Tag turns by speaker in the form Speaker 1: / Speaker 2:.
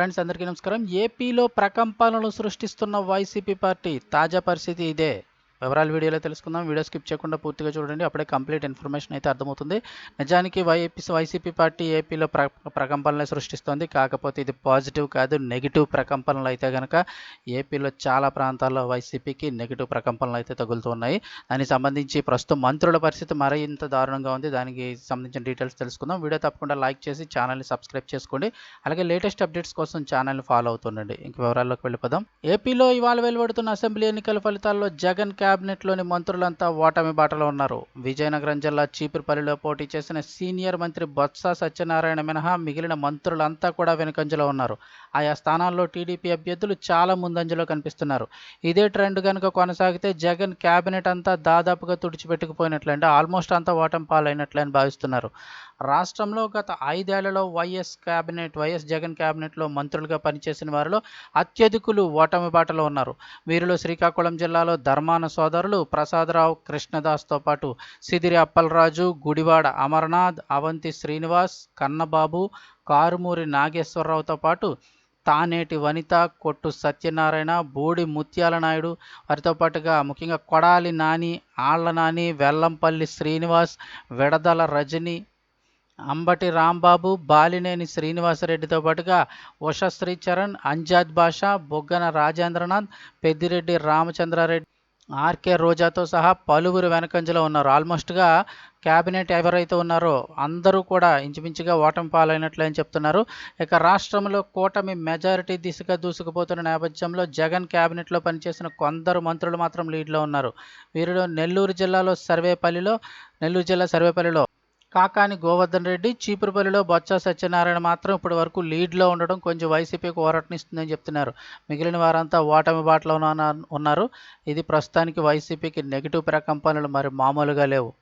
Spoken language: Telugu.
Speaker 1: ఫ్రెండ్స్ అందరికీ నమస్కారం. ఏపీలో ప్రకంపనలు సృష్టిస్తున్న వైసీపీ పార్టీ తాజా పరిస్థితి ఇదే. వివరాలు వీడియోలో తెలుసుకుందాం. వీడియో స్కిప్ చేయకుండా పూర్తిగా చూడండి. అప్పుడే కంప్లీట్ ఇన్ఫర్మేషన్ అయితే అర్థమవుతుంది. నిజానికి వైపీ వైసీపీ పార్టీ ఏపీలో ప్ర ప్రకంపనలు సృష్టిస్తోంది. కాకపోతే ఇది పాజిటివ్ కాదు నెగిటివ్ ప్రకంపనలు అయితే కనుక ఏపీలో చాలా ప్రాంతాల్లో వైసీపీకి నెగిటివ్ ప్రకంపనలు అయితే తగులుతున్నాయి. దానికి సంబంధించి ప్రస్తుతం మంత్రుల పరిస్థితి మరింత దారుణంగా ఉంది. దానికి సంబంధించిన డీటెయిల్స్ తెలుసుకుందాం. వీడియో తప్పకుండా లైక్ చేసి ఛానల్ని సబ్స్క్రైబ్ చేసుకోండి. అలాగే లేటెస్ట్ అప్డేట్స్ కోసం ఛానల్ని ఫాలో అవుతుండండి. ఇంక వివరాల్లోకి వెళ్ళిపోదాం. ఏపీలో ఇవాళ వెలువడుతున్న అసెంబ్లీ ఎన్నికల ఫలితాల్లో జగన్ క్యాబినెట్లోని మంత్రులంతా ఓటమి బాటలో ఉన్నారు. విజయనగరం జిల్లా చీపురుపల్లిలో పోటీ చేసిన సీనియర్ మంత్రి బొత్స సత్యనారాయణ మినహా మిగిలిన మంత్రులంతా కూడా వెనుకంజలో ఉన్నారు. ఆయా స్థానాల్లో టీడీపీ అభ్యర్థులు చాలా ముందంజలో కనిపిస్తున్నారు. ఇదే ట్రెండ్ కనుక కొనసాగితే జగన్ క్యాబినెట్ అంతా దాదాపుగా తుడిచిపెట్టుకుపోయినట్లే అంటే ఆల్మోస్ట్ అంతా ఓటమి పాలైనట్లే అని భావిస్తున్నారు. రాష్ట్రంలో గత ఐదేళ్ళలో వైఎస్ క్యాబినెట్ వైఎస్ జగన్ క్యాబినెట్లో మంత్రులుగా పనిచేసిన వారిలో అత్యధికులు ఓటమి బాటలో ఉన్నారు. వీరిలో శ్రీకాకుళం జిల్లాలో ధర్మాన సోదరులు ప్రసాదరావు కృష్ణదాస్తో పాటు సిదిరి అప్పలరాజు గుడివాడ అమర్నాథ్ అవంతి శ్రీనివాస్ కన్నబాబు కారుమూరి నాగేశ్వరరావుతో పాటు తానేటి వనిత కొట్టు సత్యనారాయణ బూడి ముత్యాల నాయుడు వారితో పాటుగా ముఖ్యంగా కొడాలి నాని ఆళ్ళ నాని వెల్లంపల్లి శ్రీనివాస్ విడదల రజని అంబటి రాంబాబు బాలినేని శ్రీనివాసరెడ్డితో పాటుగా ఉష చరణ్ అంజాద్ బాషా బొగ్గన రాజేంద్రనాథ్ పెద్దిరెడ్డి రామచంద్రారెడ్డి ఆర్కే రోజాతో సహా పలువురు వెనకంజలో ఉన్నారు. ఆల్మోస్ట్గా క్యాబినెట్ ఎవరైతే ఉన్నారో అందరూ కూడా ఇంచుమించుగా ఓటమి పాలైనట్లు అని చెప్తున్నారు. ఇక రాష్ట్రంలో కూటమి మెజారిటీ దిశగా దూసుకుపోతున్న నేపథ్యంలో జగన్ క్యాబినెట్లో పనిచేసిన కొందరు మంత్రులు మాత్రం లీడ్లో ఉన్నారు. వీరిలో నెల్లూరు జిల్లాలో సర్వేపల్లిలో నెల్లూరు జిల్లా సర్వేపల్లిలో కాకాని గోవర్ధన్ రెడ్డి చీపురుపల్లిలో బొత్స సత్యనారాయణ మాత్రం ఇప్పటి వరకు లీడ్లో ఉండడం కొంచెం వైసీపీకి ఓరటనిస్తుందని చెప్తున్నారు. మిగిలిన వారంతా ఓటమి బాటలో ఉన్న- ఉన్నారు. ఇది ప్రస్తుతానికి వైసీపీకి నెగిటివ్ ప్రకంపనలు మరి మామూలుగా లేవు.